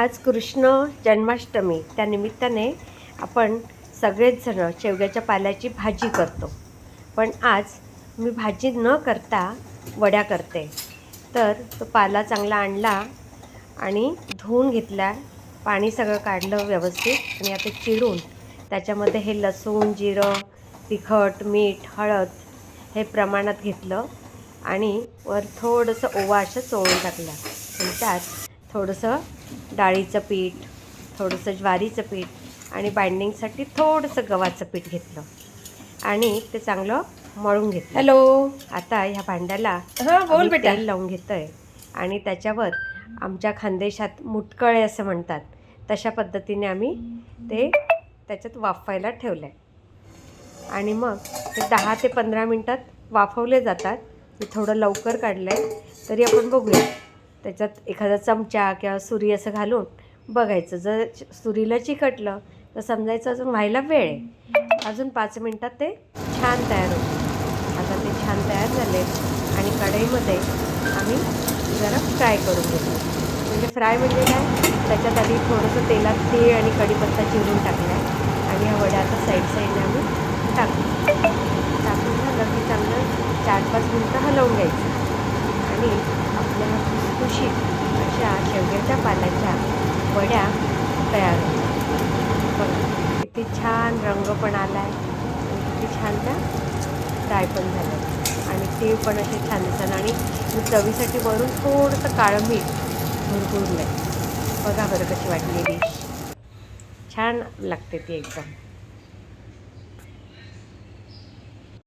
आज कृष्ण जन्माष्टमी. त्यानिमित्ताने आपण सगळेचजणं शेवग्याच्या पाल्याची भाजी करतो. पण आज मी भाजी न करता वड्या करते. तर तो पाला चांगला आणला आणि धुवून घेतला. पाणी सगळं काढलं व्यवस्थित आणि आता चिरून त्याच्यामध्ये हे लसूण जिरं तिखट मीठ हळद हे प्रमाणात घेतलं आणि वर थोडंसं ओवा असं चोळून टाकलं आणि त्यात थोडंसं डाळीचं पीठ थोडंसं ज्वारीचं पीठ आणि बाइंडिंगसाठी थोडंसं गव्हाचं पीठ घेतलं. आणि ते चांगलं मळून घेतलं. हॅलो. आता ह्या भांड्याला हा बोल बेटा. तेल लावून घेतोय. आणि त्याच्यावर आमच्या खानदेशात मुटकळे असं म्हणतात. तशा पद्धतीने आम्ही ते त्याच्यात वाफवायला ठेवलं आहे आणि मग ते दहा ते पंधरा मिनटात वाफवले जातात. मी थोडं लवकर काढलं आहे तरी आपण बघूया. त्याच्यात एखादा चमचा किंवा सुरी असं घालून बघायचं. जर सुरीला चिकटलं तर समजायचं अजून व्हायला वेळ आहे. अजून पाच मिनटात ते छान तयार होतं आता ते छान तयार झाले आणि कढईमध्ये आम्ही जरा फ्राय करून घेतो म्हणजे फ्राय म्हणजे काय? त्याच्यात आधी थोडंसं तेलात तीळ आणि कढीपत्ता चिरून टाकला आहे आणि ह्या वड्या आता साईड साईडने आम्ही टाकू. टाकून झालं की चांगलं चार पाच मिनटं हलवून घ्यायचं. आणि आपल्या ह्या खुसखुशीत अशा शेवग्याच्या पाल्याच्या वड्या तयार होतात. बघा किती छान रंग पण आला आहे आणि किती छान त्या फ्राय पण झाल्या. आणि ते पण असे छान दिसतात. आणि मी चवीसाठी वरून थोडंसं काळं मीठ भरपूरलं आहे बघा बरं कशी वाटली डिश. छान लागते ती एकदम.